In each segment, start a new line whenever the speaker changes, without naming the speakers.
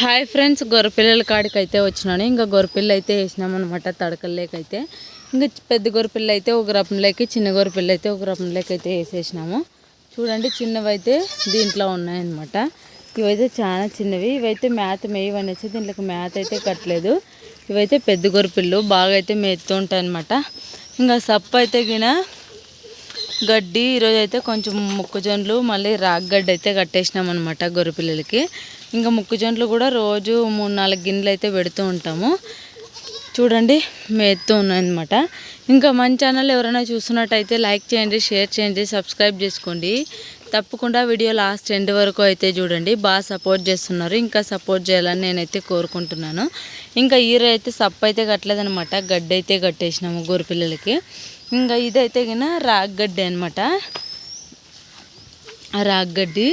Hi friends గొర్రెపిల్లల కాడికి అయితే వచ్చినాను. ఇంకా గొర్రెపిల్ల అయితే వేసినామన్నమాట అనమాట తడకల్లేకైతే. ఇంకా పెద్ద గొర్రెపిల్ల అయితే ఒక రకంలోకి చిన్న గొర్రెపిల్ల అయితే ఒక రకంలోకి అయితే వేసేసినాము. చూడండి చిన్నవి అయితే దీంట్లో ఉన్నాయన్నమాట. ఇవైతే చాలా చిన్నవి. ఇవైతే మేత మేయవనేసి దీంట్లోకి మేత అయితే కట్టలేదు. ఇవైతే పెద్ద గొర్రెపిల్లు బాగా అయితే మేస్తూ ఉంటాయి అనమాట ఇంకా సప్పు అయితే గిన గడ్డి ఈరోజు అయితే కొంచెం మొక్కజొన్నలు మళ్ళీ రాగ్గడ్డి అయితే కట్టేసినాం అనమాట గొర్రెపిల్లలకి ఇంకా మొక్కజొన్నలు కూడా రోజు మూడు నాలుగు గిన్నెలు అయితే పెడుతూ ఉంటాము. చూడండి మేస్తూ ఉన్నాయన్నమాట ఇంకా మన ఛానల్ ఎవరైనా చూస్తున్నట్టయితే లైక్ చేయండి షేర్ చేయండి సబ్స్క్రైబ్ చేసుకోండి. తప్పకుండా వీడియో లాస్ట్ ఎండ్ వరకు అయితే చూడండి. బాగా సపోర్ట్ చేస్తున్నారు. ఇంకా సపోర్ట్ చేయాలని నేనైతే కోరుకుంటున్నాను. ఇంకా ఈర అయితే సప్పు అయితే కట్టలేదనమాట గడ్డ అయితే కట్టేసినాము గొర్రెపిల్లలకి ఇంకా ఇదైతే కానీ రాగ్గడ్డి అనమాట రాగ్గడ్డి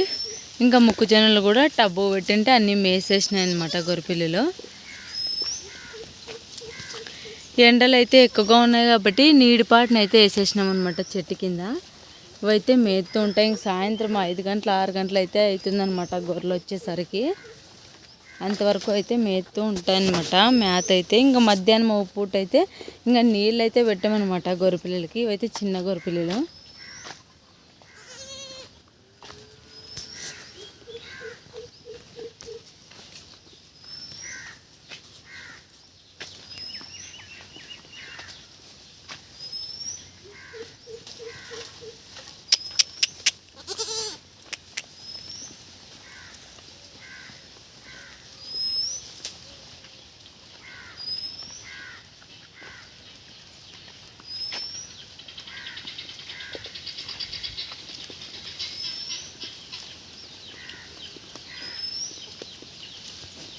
ఇంకా మొక్కజొన్నలు కూడా టబ్బు పెట్టింటే అన్నీ మేసేసినాయి అనమాట ఎండలు అయితే ఎక్కువగా ఉన్నాయి కాబట్టి నీడిపాటునైతే వేసేసినాం అనమాట చెట్టు కింద. ఇవైతే మేతూ ఉంటాయి. ఇంక సాయంత్రం ఐదు గంటల ఆరు గంటలు అయితే అవుతుందన్నమాట గొర్రెలు వచ్చేసరికి. అంతవరకు అయితే మేతూ ఉంటాయన్నమాట. మేత అయితే ఇంకా మధ్యాహ్నం ఓ పూట అయితే ఇంకా నీళ్ళు అయితే పెట్టామన్నమాట గొర్రెపిల్లలకి ఇవైతే చిన్న గొర్రెపిల్లలు